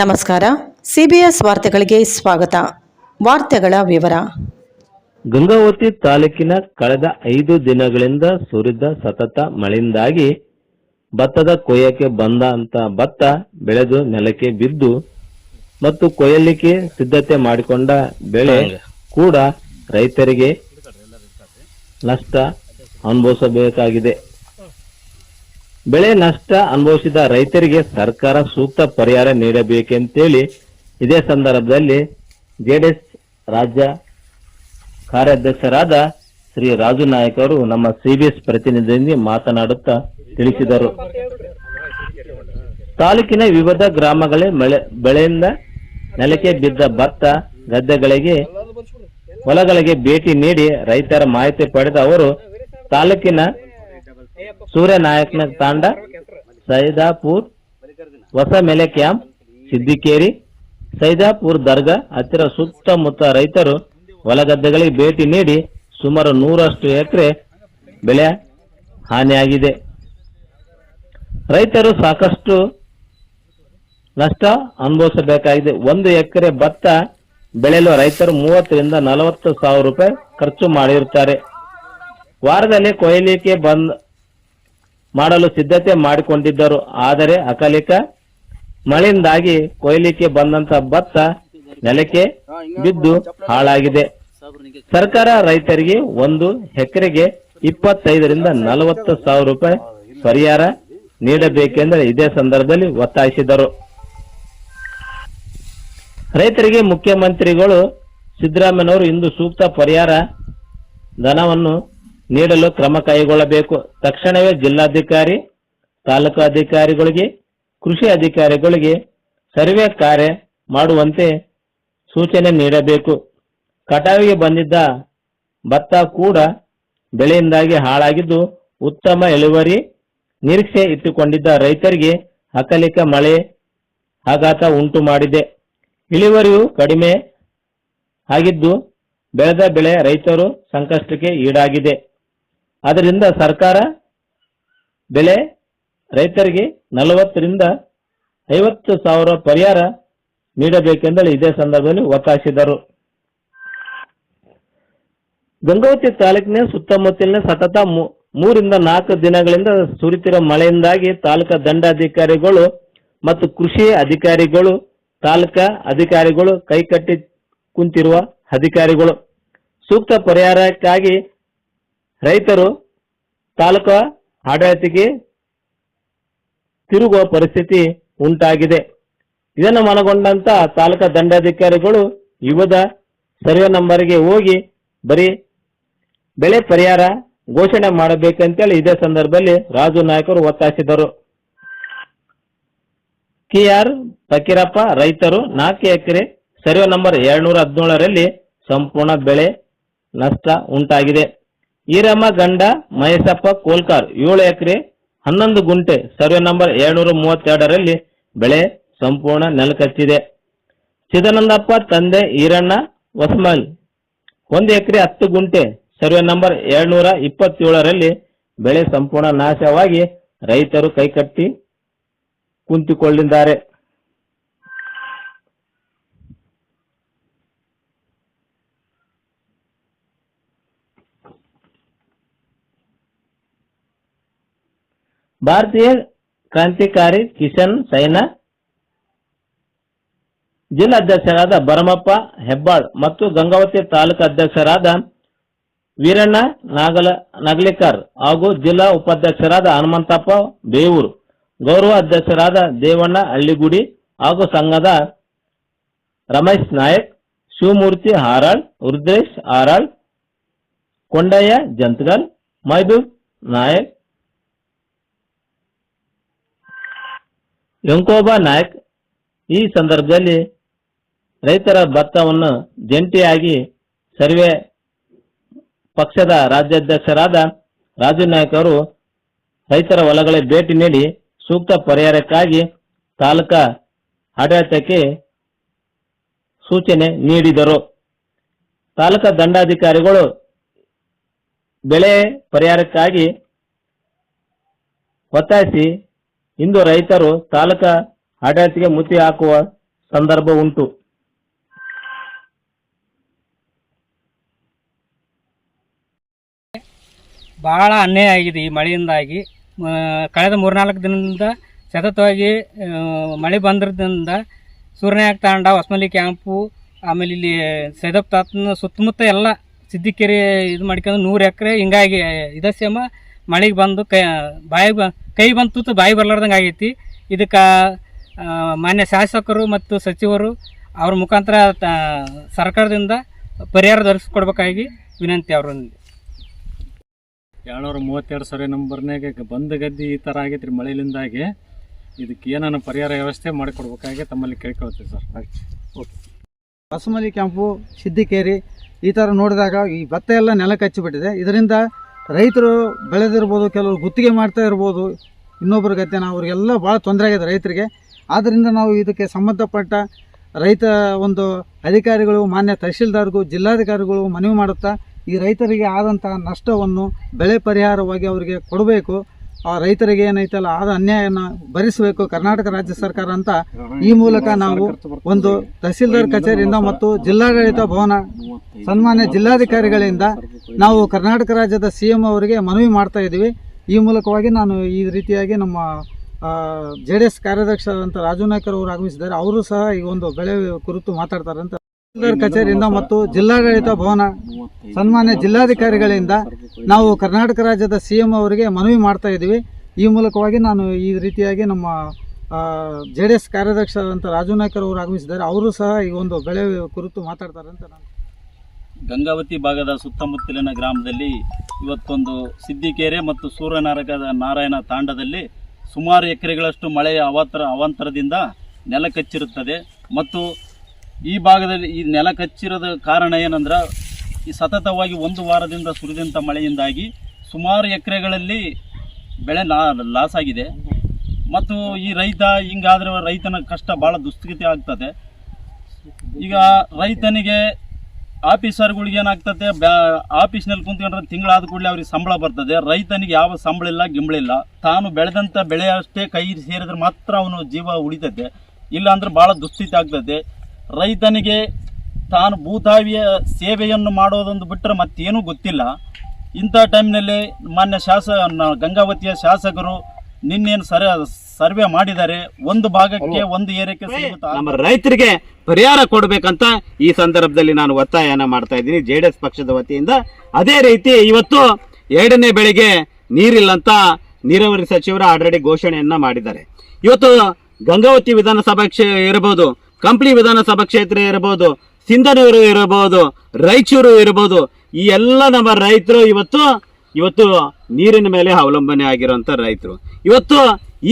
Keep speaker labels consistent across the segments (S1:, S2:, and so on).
S1: ನಮಸ್ಕಾರ. ಸಿಬಿಎಸ್ ವಾರ್ತೆಗಳಿಗೆ ಸ್ವಾಗತ. ವಾರ್ತೆಗಳ ವಿವರ.
S2: ಗಂಗಾವತಿ ತಾಲೂಕಿನ ಕಳೆದ ಐದು ದಿನಗಳಿಂದ ಸುರಿದ ಸತತ ಮಳೆಯಿಂದಾಗಿ ಭತ್ತದ ಕೊಯ್ಯಕ್ಕೆ ಬಂದ ಅಂತ ಭತ್ತ ಬೆಳೆದು ನೆಲಕ್ಕೆ ಬಿದ್ದು ಮತ್ತು ಕೊಯ್ಯಲಿಕ್ಕೆ ಸಿದ್ಧತೆ ಮಾಡಿಕೊಂಡ ಬೆಳೆ ಕೂಡ ರೈತರಿಗೆ ನಷ್ಟ ಅನುಭವಿಸಬೇಕಾಗಿದೆ. ಬೆಳೆ ನಷ್ಟ ಅನುಭವಿಸಿದ ರೈತರಿಗೆ ಸರ್ಕಾರ ಸೂಕ್ತ ಪರಿಹಾರ ನೀಡಬೇಕೆಂತೇಳಿ ಇದೇ ಸಂದರ್ಭದಲ್ಲಿ ಜೆಡಿಎಸ್ ರಾಜ್ಯ ಕಾರ್ಯಾಧ್ಯಕ್ಷರಾದ ಶ್ರೀ ರಾಜು ನಾಯಕ್ ಅವರು ನಮ್ಮ ಸಿಬಿಎಸ್ ಪ್ರತಿನಿಧಿಯೊಂದಿಗೆ ಮಾತನಾಡುತ್ತಾ ತಿಳಿಸಿದರು. ತಾಲೂಕಿನ ವಿವಿಧ ಗ್ರಾಮಗಳೇ ಮಳೆ ಬೆಳೆಯಿಂದ ನೆಲಕ್ಕೆ ಬಿದ್ದ ಭತ್ತ, ಗದ್ದೆಗಳಿಗೆ ಹೊಲಗಳಿಗೆ ಭೇಟಿ ನೀಡಿ ರೈತರ ಮಾಹಿತಿ ಪಡೆದ ಅವರು ತಾಲೂಕಿನ ಸೂರ್ಯನಾಯಕನ ತಾಂಡ, ಸೈದಾಪುರ್, ಹೊಸ ಮೇಲೆ ಕ್ಯಾಂಪ್, ಸಿದ್ದಿಕೇರಿ, ಸೈದಾಪುರ್ ದರ್ಗಾ, ಹತ್ತಿರ ಸುತ್ತಮುತ್ತ ರೈತರು ಹೊಲಗದ್ದೆಗಳಿಗೆ ಭೇಟಿ ನೀಡಿ ಸುಮಾರು ನೂರಷ್ಟು ಎಕರೆ ಬೆಳೆ ಹಾನಿಯಾಗಿದೆ. ರೈತರು ಸಾಕಷ್ಟು ನಷ್ಟ ಅನುಭವಿಸಬೇಕಾಗಿದೆ. ಒಂದು ಎಕರೆ ಭತ್ತ ಬೆಳೆಯಲು ರೈತರು ಮೂವತ್ತರಿಂದ ನಲವತ್ತು ಸಾವಿರ ರೂಪಾಯಿ ಖರ್ಚು ಮಾಡಿರುತ್ತಾರೆ. ವಾರದಲ್ಲಿ ಕೊಯ್ಲಿಕ್ಕೆ ಬಂದ್ ಮಾಡಲು ಸಿದ್ಧತೆ ಮಾಡಿಕೊಂಡಿದ್ದರು. ಆದರೆ ಅಕಾಲಿಕ ಮಳೆಯಿಂದಾಗಿ ಕೊಯ್ಲಿಕ್ಕೆ ಬಂದಂತ ಭತ್ತ ನೆಲಕ್ಕೆ ಬಿದ್ದು ಹಾಳಾಗಿದೆ. ಸರ್ಕಾರ ರೈತರಿಗೆ ಒಂದು ಎಕರೆಗೆ ಇಪ್ಪತ್ತೈದರಿಂದ ನಲವತ್ತು ಸಾವಿರ ರೂಪಾಯಿ ಪರಿಹಾರ ನೀಡಬೇಕೆಂದರೆ ಇದೇ ಸಂದರ್ಭದಲ್ಲಿ ಒತ್ತಾಯಿಸಿದರು. ರೈತರಿಗೆ ಮುಖ್ಯಮಂತ್ರಿಗಳು ಸಿದ್ದರಾಮಯ್ಯನವರು ಇಂದು ಸೂಕ್ತ ಪರಿಹಾರ ಧನವನ್ನು ನೀಡಲು ಕ್ರಮ ಕೈಗೊಳ್ಳಬೇಕು. ತಕ್ಷಣವೇ ಜಿಲ್ಲಾಧಿಕಾರಿ, ತಾಲೂಕು ಅಧಿಕಾರಿಗಳಿಗೆ, ಕೃಷಿ ಅಧಿಕಾರಿಗಳಿಗೆ ಸರ್ವೆ ಕಾರ್ಯ ಮಾಡುವಂತೆ ಸೂಚನೆ ನೀಡಬೇಕು. ಕಟಾವಿಗೆ ಬಂದಿದ್ದ ಭತ್ತ ಕೂಡ ಬೆಳೆಯಿಂದಾಗಿ ಹಾಳಾಗಿದ್ದು ಉತ್ತಮ ಇಳುವರಿ ನಿರೀಕ್ಷೆ ಇಟ್ಟುಕೊಂಡಿದ್ದ ರೈತರಿಗೆ ಅಕಾಲಿಕ ಮಳೆ ಆಘಾತ ಉಂಟು ಮಾಡಿದೆ. ಇಳುವರಿಯು ಕಡಿಮೆ ಆಗಿದ್ದು ಬೆಳೆದ ಬೆಳೆ ರೈತರು ಸಂಕಷ್ಟಕ್ಕೆ ಈಡಾಗಿದೆ. ಅದರಿಂದ ಸರ್ಕಾರ ಬೆಲೆ ರೈತರಿಗೆ ನಲವತ್ತರಿಂದ ಐವತ್ತು ಸಾವಿರ ಪರಿಹಾರ ನೀಡಬೇಕೆಂದು ಇದೇ ಸಂದರ್ಭದಲ್ಲಿ ಒತ್ತಾಯಿಸಿದರು ಗಂಗಾವತಿ ತಾಲೂಕಿನ ಸುತ್ತಮುತ್ತಲಿನ ಸತತ ಮೂರಿಂದ ನಾಲ್ಕು ದಿನಗಳಿಂದ ಸುರಿತಿರುವ ಮಳೆಯಿಂದಾಗಿ ತಾಲೂಕಾ ದಂಡಾಧಿಕಾರಿಗಳು ಮತ್ತು ಕೃಷಿ ಅಧಿಕಾರಿಗಳು, ತಾಲೂಕಾ ಅಧಿಕಾರಿಗಳು ಕೈಕಟ್ಟಿ ಕುಂತಿರುವ ಅಧಿಕಾರಿಗಳು. ಸೂಕ್ತ ಪರಿಹಾರಕ್ಕಾಗಿ ರೈತರು ತಾಲೂಕಾ ಆಡಳಿತಕ್ಕೆ ತಿರುಗುವ ಪರಿಸ್ಥಿತಿ ಉಂಟಾಗಿದೆ. ಇದನ್ನು ಮನಗೊಂಡಂತ ತಾಲೂಕಾ ದಂಡಾಧಿಕಾರಿಗಳು ಯುವದ ಸರ್ವೆ ನಂಬರ್ಗೆ ಹೋಗಿ ಬರೀ ಬೆಳೆ ಪರಿಹಾರ ಘೋಷಣೆ ಮಾಡಬೇಕಂತೇಳಿ ಇದೇ ಸಂದರ್ಭದಲ್ಲಿ ರಾಜು ನಾಯಕರು ಒತ್ತಾಯಿಸಿದರು. ಕೆಆರ್ ಫಕೀರಪ್ಪ ರೈತರು ನಾಲ್ಕು ಎಕರೆ ಸರ್ವೆ ನಂಬರ್ ಎರಡ್ನೂರ ಹದಿನೇಳರಲ್ಲಿ ಸಂಪೂರ್ಣ ಬೆಳೆ ನಷ್ಟ ಉಂಟಾಗಿದೆ. ಈರಮ್ಮ ಗಂಡ ಮಹೇಶಪ್ಪ ಕೋಲ್ಕಾರ್ ಏಳು ಎಕರೆ ಹನ್ನೊಂದು ಗುಂಟೆ. ಸರ್ವೆ ನಂಬರ್ ಎರಡ್ನೂರ ಮೂವತ್ತೆರಡರಲ್ಲಿ ಬೆಳೆ ಸಂಪೂರ್ಣ ನೆಲಕಚ್ಚಿದೆ. ಚಿದಾನಂದಪ್ಪ ತಂದೆ ಈರಣ್ಣ ಹೊಸಮಲ್. ಒಂದು ಎಕರೆ ಹತ್ತು ಗುಂಟೆ. ಸರ್ವೆ ನಂಬರ್ ಎರಡ್ನೂರ ಇಪ್ಪತ್ತೇಳರಲ್ಲಿ ಬೆಳೆ ಸಂಪೂರ್ಣ ನಾಶವಾಗಿ ರೈತರು ಕೈಕಟ್ಟಿ ಕುಂತಿಕೊಂಡಿದ್ದಾರೆ ಭಾರತೀಯ ಕ್ರಾಂತಿಕಾರಿ ಕಿಶನ್ ಸೈನಾ ಜಿಲ್ಲಾಧ್ಯಕ್ಷರಾದ ಭರಮಪ್ಪ ಹೆಬ್ಬಾಳ್ ಮತ್ತು ಗಂಗಾವತಿ ತಾಲೂಕು ಅಧ್ಯಕ್ಷರಾದ ವೀರಣ್ಣ ನಾಗಲ ನಗಲಿಕರ್ ಹಾಗೂ ಜಿಲ್ಲಾ ಉಪಾಧ್ಯಕ್ಷರಾದ ಹನುಮಂತಪ್ಪ ಬೇವೂರು, ಗೌರವ ಅಧ್ಯಕ್ಷರಾದ ದೇವಣ್ಣ ಹಳ್ಳಿಗುಡಿ ಹಾಗೂ ಸಂಘದ ರಮೇಶ್ ನಾಯಕ್, ಶಿವಮೂರ್ತಿ ಹಾರಾಳ್, ರುದ್ರೇಶ್ ಹಾರಾಳ್, ಕೊಂಡಯ್ಯ ಜಂತ್ಗಲ್ ಮೈದೂರ್ ನಾಯಕ್ ಯಂಕೋಬಾ ನಾಯಕ್ ಈ ಸಂದರ್ಭದಲ್ಲಿ ರೈತರ ಭತ್ತವನ್ನು ಜಂಟಿಯಾಗಿ ಸರ್ವೆ ಪಕ್ಷದ ರಾಜ್ಯಾಧ್ಯಕ್ಷರಾದ ರಾಜು ನಾಯಕ್ ಅವರು ರೈತರ ಹೊಲಗಳಿಗೆ ಭೇಟಿ ನೀಡಿ ಸೂಕ್ತ ಪರಿಹಾರಕ್ಕಾಗಿ ತಾಲೂಕಾ ಆಡಳಿತಕ್ಕೆ ಸೂಚನೆ ನೀಡಿದರು. ತಾಲೂಕಾ ದಂಡಾಧಿಕಾರಿಗಳು ಬೆಳೆ ಪರಿಹಾರಕ್ಕಾಗಿ ಒತ್ತಾಯಿಸಿ ಇಂದು ರೈತರು ತಾಲೂಕಾ ಆಡಳಿತಕ್ಕೆ ಮುತಿ ಹಾಕುವ ಸಂದರ್ಭ ಉಂಟು.
S3: ಭಾಳ ಅನ್ಯಾಯ ಆಗಿದೆ ಈ ಮಳೆಯಿಂದಾಗಿ. ಕಳೆದ ಮೂರ್ನಾಲ್ಕು ದಿನದಿಂದ ಸತತವಾಗಿ ಮಳೆ ಬಂದಿರೋದ್ರಿಂದ ಸೂರ್ಯನಾಯಕ ತಾಂಡ, ಹೊಸಮಲ್ಲಿ ಕ್ಯಾಂಪು, ಆಮೇಲೆ ಇಲ್ಲಿ ಸೈದಪ್ ತಾತನ ಸುತ್ತಮುತ್ತ ಎಲ್ಲ ಸಿದ್ದಿಕೆರೆ ಇದು ಮಾಡ್ಕೊಂಡು ನೂರು ಎಕರೆ ಹಿಂಗಾಗಿ ಇದಸ್ಯಮ ಮಳೆಗೆ ಬಂದು ಕೈ ಬಾಯಿ ಬ ಕೈ ಬಂದು ತೂತು ಬಾಯಿ ಬರ್ಲಾರ್ದಂಗೆ ಆಗೈತಿ. ಇದಕ್ಕೆ ಮಾನ್ಯ ಶಾಸಕರು ಮತ್ತು ಸಚಿವರು ಅವ್ರ ಮುಖಾಂತರ ತ- ಸರ್ಕಾರದಿಂದ ಪರಿಹಾರ ದೊರಕಿಸ್ಕೊಡ್ಬೇಕಾಗಿ ವಿನಂತಿ ಅವರೊಂದು
S4: ಏಳ್ನೂರ ಮೂವತ್ತೆರಡು ಸರಿ ನಂಬರ್ನಾಗೆ ಬಂದ ಗದ್ದಿ ಈ ಥರ ಆಗೈತ್ರಿ ಮಳೆಯಿಂದಾಗಿ ಇದಕ್ಕೆ ಏನನ್ನು ಪರಿಹಾರ ವ್ಯವಸ್ಥೆ ಮಾಡಿಕೊಡ್ಬೇಕಾಗಿ ತಮ್ಮಲ್ಲಿ ಕೇಳ್ಕೊಳ್ತೀವಿ sir. Okay.
S5: Hosamali camp Siddikeri ಈ ಥರ ನೋಡಿದಾಗ ಈ ಭತ್ತ ಎಲ್ಲ ನೆಲಕ್ಕೆ ಹಚ್ಚಿಬಿಟ್ಟಿದೆ. ಇದರಿಂದ ರೈತರು ಬೆಳೆದಿರ್ಬೋದು, ಕೆಲವರು ಗುತ್ತಿಗೆ ಮಾಡ್ತಾ ಇರ್ಬೋದು ಇನ್ನೊಬ್ಬರ ಗತ್ಯನ ಅವ್ರಿಗೆಲ್ಲ ಭಾಳ ತೊಂದರೆ ಆಗಿದೆ ರೈತರಿಗೆ. ಆದ್ದರಿಂದ ನಾವು ಇದಕ್ಕೆ ಸಂಬಂಧಪಟ್ಟ ರೈತ ಒಂದು ಅಧಿಕಾರಿಗಳು, ಮಾನ್ಯ ತಹಶೀಲ್ದಾರ್ಗೂ, ಜಿಲ್ಲಾಧಿಕಾರಿಗಳು ಮನವಿ ಮಾಡುತ್ತಾ ಈ ರೈತರಿಗೆ ಆದಂತಹ ನಷ್ಟವನ್ನು ಬೆಳೆ ಪರಿಹಾರವಾಗಿ ಅವರಿಗೆ ಕೊಡಬೇಕು. ಆ ರೈತರಿಗೆ ಏನೈತಲ್ಲ, ಆದ ಅನ್ಯಾಯನ ಭರಿಸಬೇಕು ಕರ್ನಾಟಕ ರಾಜ್ಯ ಸರ್ಕಾರ ಅಂತ ಈ ಮೂಲಕ ನಾವು ಒಂದು ತಹಸೀಲ್ದಾರ್ ಕಚೇರಿಯಿಂದ ಮತ್ತು ಜಿಲ್ಲಾಡಳಿತ ಭವನ ಸನ್ಮಾನ್ಯ ಜಿಲ್ಲಾಧಿಕಾರಿಗಳಿಂದ ನಾವು ಕರ್ನಾಟಕ ರಾಜ್ಯದ ಸಿ ಎಂ ಅವರಿಗೆ ಮನವಿ ಮಾಡ್ತಾ ಇದ್ದೀವಿ. ಈ ಮೂಲಕವಾಗಿ ನಾನು ಈ ರೀತಿಯಾಗಿ ನಮ್ಮ ಜೆ ಡಿ ಎಸ್ ಕಾರ್ಯಾಧ್ಯಕ್ಷರಾದಂಥ ರಾಜು ನಾಯ್ಕರ್ ಅವರು ಆಗಮಿಸಿದ್ದಾರೆ. ಅವರು ಸಹ ಈ ಒಂದು ಬೆಳೆ ಕುರಿತು ಮಾತಾಡ್ತಾರಂತ ಕಚೇರಿಯಿಂದ ಮತ್ತು ಜಿಲ್ಲಾಡಳಿತ ಭವನ ಸನ್ಮಾನ್ಯ ಜಿಲ್ಲಾಧಿಕಾರಿಗಳಿಂದ ನಾವು ಕರ್ನಾಟಕ ರಾಜ್ಯದ ಸಿ ಎಂ ಅವರಿಗೆ ಮನವಿ ಮಾಡ್ತಾ ಇದ್ದೀವಿ. ಈ ಮೂಲಕವಾಗಿ ನಾನು ಈ ರೀತಿಯಾಗಿ ನಮ್ಮ ಜೆ ಡಿ ಎಸ್ ಕಾರ್ಯಾಧ್ಯಕ್ಷರಾದಂಥ ರಾಜು ನಾಯ್ಕರ್ ಅವರು ಆಗಮಿಸಿದ್ದಾರೆ. ಅವರು ಸಹ ಈ ಒಂದು ಬೆಳೆ ಕುರಿತು ಮಾತಾಡ್ತಾರೆ ಅಂತ ನಾನು
S6: ಗಂಗಾವತಿ ಭಾಗದ ಸುತ್ತಮುತ್ತಲಿನ ಗ್ರಾಮದಲ್ಲಿ ಇವತ್ತೊಂದು ಸಿದ್ದಿಕೆರೆ ಮತ್ತು ಸೂರ್ಯನಾರಕದ ನಾರಾಯಣ ತಾಂಡದಲ್ಲಿ ಸುಮಾರು ಎಕರೆಗಳಷ್ಟು ಮಳೆಯ ಅವಾಂತರ ಅವಾಂತರದಿಂದ ನೆಲ ಕಚ್ಚಿರುತ್ತದೆ. ಮತ್ತು ಈ ಭಾಗದಲ್ಲಿ ಈ ನೆಲ ಕಚ್ಚಿರೋದ ಕಾರಣ ಏನಂದ್ರೆ, ಈ ಸತತವಾಗಿ ಒಂದು ವಾರದಿಂದ ಸುರಿದಂಥ ಮಳೆಯಿಂದಾಗಿ ಸುಮಾರು ಎಕರೆಗಳಲ್ಲಿ ಬೆಳೆ ಲಾ, ಲಾಸ್ ಆಗಿದೆ. ಮತ್ತು ಈ ರೈತ, ಹಿಂಗಾದ್ರೆ ರೈತನ ಕಷ್ಟ ಭಾಳ ದುಸ್ಥಿತಿ ಆಗ್ತದೆ. ಈಗ ರೈತನಿಗೆ ಆಫೀಸರ್ಗಳಿಗೆ ಏನಾಗ್ತದೆ, ಬ್ಯಾ, ಆಫೀಸ್ನಲ್ಲಿ ಕುಂತ್ಕೊಂಡ್ರೆ ತಿಂಗಳಾದ ಕೂಡಲೇ ಅವ್ರಿಗೆ ಸಂಬಳ ಬರ್ತದೆ. ರೈತನಿಗೆ ಯಾವ ಸಂಬಳ ಇಲ್ಲ, ಗಿಂಬಳ ಇಲ್ಲ. ತಾನು ಬೆಳೆದಂಥ ಬೆಳೆ ಅಷ್ಟೇ ಕೈ ಸೇರಿದ್ರೆ ಮಾತ್ರ ಅವನು ಜೀವ ಉಳಿತದೆ. ಇಲ್ಲಾಂದ್ರೆ ಭಾಳ ದುಸ್ಥಿತಿ ಆಗ್ತದೆ. ರೈತನಿಗೆ ತಾನು ಭೂತಾವಿಯ ಸೇವೆಯನ್ನು ಮಾಡೋದೊಂದು ಬಿಟ್ಟರೆ ಮತ್ತೇನೂ ಗೊತ್ತಿಲ್ಲ. ಇಂಥ ಟೈಮ್ನಲ್ಲಿ ಮಾನ್ಯ ಶಾಸ ಗಂಗಾವತಿಯ ಶಾಸಕರು ನಿನ್ನೇನು ಸರ ಸರ್ವೆ ಮಾಡಿದ್ದಾರೆ ಒಂದು ಭಾಗಕ್ಕೆ ಒಂದು ಸಿಗುತ್ತೆ?
S7: ನಮ್ಮ ರೈತರಿಗೆ ಪರಿಹಾರ ಕೊಡಬೇಕಂತ ಈ ಸಂದರ್ಭದಲ್ಲಿ ನಾನು ಒತ್ತಾಯನ ಮಾಡ್ತಾ ಇದ್ದೀನಿ. ಜೆ ಡಿ ಎಸ್ ಪಕ್ಷದ ವತಿಯಿಂದ ಅದೇ ರೀತಿ ಇವತ್ತು ಎರಡನೇ ಬೆಳೆಗೆ ನೀರಿಲ್ಲಂತ ನೀರಾವರಿ ಸಚಿವರು ಆಲ್ರೆಡಿ ಘೋಷಣೆಯನ್ನ ಮಾಡಿದ್ದಾರೆ. ಇವತ್ತು ಗಂಗಾವತಿ ವಿಧಾನಸಭಾ ಕ್ಷೇ ಇರಬಹುದು. ಕಂಪ್ಲಿ ವಿಧಾನಸಭಾ ಕ್ಷೇತ್ರ ಇರಬಹುದು ಸಿಂಧನೂರು ಇರಬಹುದು ರಾಯಚೂರು ಇರಬಹುದು ಈ ಎಲ್ಲ ನಮ್ಮ ರೈತರು ಇವತ್ತು ಇವತ್ತು ನೀರಿನ ಮೇಲೆ ಅವಲಂಬನೆ ಆಗಿರುವಂತ ರೈತರು. ಇವತ್ತು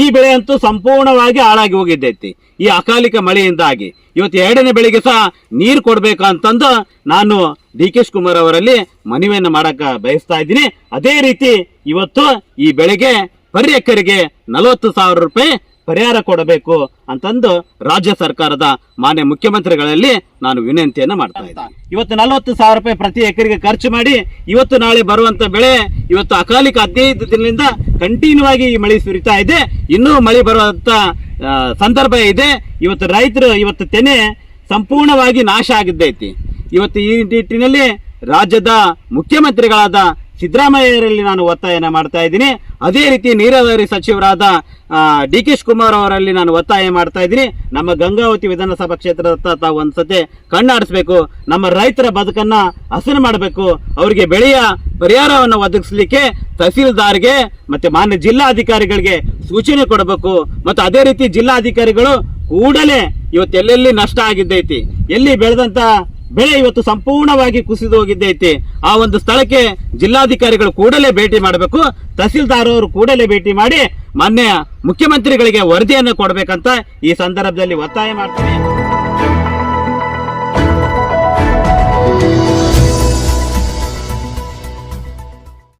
S7: ಈ ಬೆಳೆ ಅಂತೂ ಸಂಪೂರ್ಣವಾಗಿ ಹಾಳಾಗಿ ಹೋಗಿದ್ದೈತಿ. ಈ ಅಕಾಲಿಕ ಮಳೆಯಿಂದಾಗಿ. ಇವತ್ತು ಎರಡನೇ ಬೆಳೆಗೆ ಸಹ ನೀರು ಕೊಡ್ಬೇಕು ಅಂತಂದು ನಾನು ಡಿ ಕೆ ಶಿವಕುಮಾರ್ ಅವರಲ್ಲಿ ಮನವಿಯನ್ನು ಮಾಡಕ ಬಯಸ್ತಾ ಇದ್ದೀನಿ. ಅದೇ ರೀತಿ ಇವತ್ತು ಈ ಬೆಳೆಗೆ ಪರ್ಯಕರಿಗೆ ನಲವತ್ತು ಸಾವಿರ ರೂಪಾಯಿ ಪರಿಹಾರ ಕೊಡಬೇಕು ಅಂತಂದು ರಾಜ್ಯ ಸರ್ಕಾರದ ಮಾನ್ಯ ಮುಖ್ಯಮಂತ್ರಿಗಳಲ್ಲಿ ನಾನು ವಿನಂತಿಯನ್ನ ಮಾಡ್ತಾ ಇದ್ದೀನಿ. ಇವತ್ತು ನಲವತ್ತು ಸಾವಿರ ರೂಪಾಯಿ ಪ್ರತಿ ಎಕರೆಗೆ ಖರ್ಚು ಮಾಡಿ ಇವತ್ತು ನಾಳೆ ಬರುವಂತ ಬೆಳೆ ಇವತ್ತು ಅಕಾಲಿಕ ಹದಿನೈದು ದಿನದಿಂದ ಕಂಟಿನ್ಯೂ ಆಗಿ ಈ ಮಳೆ ಸುರಿತಾ ಇದೆ. ಇನ್ನೂ ಮಳೆ ಬರುವಂತ ಸಂದರ್ಭ ಇದೆ. ಇವತ್ತು ರೈತರು, ಇವತ್ತು ತೆನೆ ಸಂಪೂರ್ಣವಾಗಿ ನಾಶ ಆಗಿದ್ದೈತಿ ಇವತ್ತು ಈ ನಿಟ್ಟಿನಲ್ಲಿ ರಾಜ್ಯದ ಮುಖ್ಯಮಂತ್ರಿಗಳಾದ ಸಿದ್ದರಾಮಯ್ಯರಲ್ಲಿ ನಾನು ಒತ್ತಾಯನ ಮಾಡ್ತಾ ಇದ್ದೀನಿ. ಅದೇ ರೀತಿ ನೀರಾವರಿ ಸಚಿವರಾದ ಡಿ ಕೆ ಶಿವಕುಮಾರ್ ಅವರಲ್ಲಿ ನಾನು ಒತ್ತಾಯ ಮಾಡ್ತಾ ಇದ್ದೀನಿ. ನಮ್ಮ ಗಂಗಾವತಿ ವಿಧಾನಸಭಾ ಕ್ಷೇತ್ರದತ್ತ ತಾವು ಒಂದ್ಸತಿ ಕಣ್ಣಾಡಿಸ್ಬೇಕು. ನಮ್ಮ ರೈತರ ಬದುಕನ್ನ ಹಸನು ಮಾಡಬೇಕು. ಅವರಿಗೆ ಬೆಳೆಯ ಪರಿಹಾರವನ್ನು ಒದಗಿಸಲಿಕ್ಕೆ ತಹಸೀಲ್ದಾರ್ಗೆ ಮತ್ತೆ ಮಾನ್ಯ ಜಿಲ್ಲಾಧಿಕಾರಿಗಳಿಗೆ ಸೂಚನೆ ಕೊಡಬೇಕು. ಮತ್ತು ಅದೇ ರೀತಿ ಜಿಲ್ಲಾಧಿಕಾರಿಗಳು ಕೂಡಲೇ ಇವತ್ತು ಎಲ್ಲೆಲ್ಲಿ ನಷ್ಟ ಆಗಿದ್ದೈತಿ. ಎಲ್ಲಿ ಬೆಳೆದಂತ ಬೆಳೆ ಇವತ್ತು ಸಂಪೂರ್ಣವಾಗಿ ಕುಸಿದು ಹೋಗಿದ್ದೈತಿ ಆ ಒಂದು ಸ್ಥಳಕ್ಕೆ ಜಿಲ್ಲಾಧಿಕಾರಿಗಳು ಕೂಡಲೇ ಭೇಟಿ ಮಾಡಬೇಕು. ತಹಸೀಲ್ದಾರ್ ಅವರು ಕೂಡಲೇ ಭೇಟಿ ಮಾಡಿ ಮಾನ್ಯ ಮುಖ್ಯಮಂತ್ರಿಗಳಿಗೆ ವರದಿಯನ್ನು ಕೊಡಬೇಕಂತ ಈ ಸಂದರ್ಭದಲ್ಲಿ ಒತ್ತಾಯ ಮಾಡ್ತೀನಿ.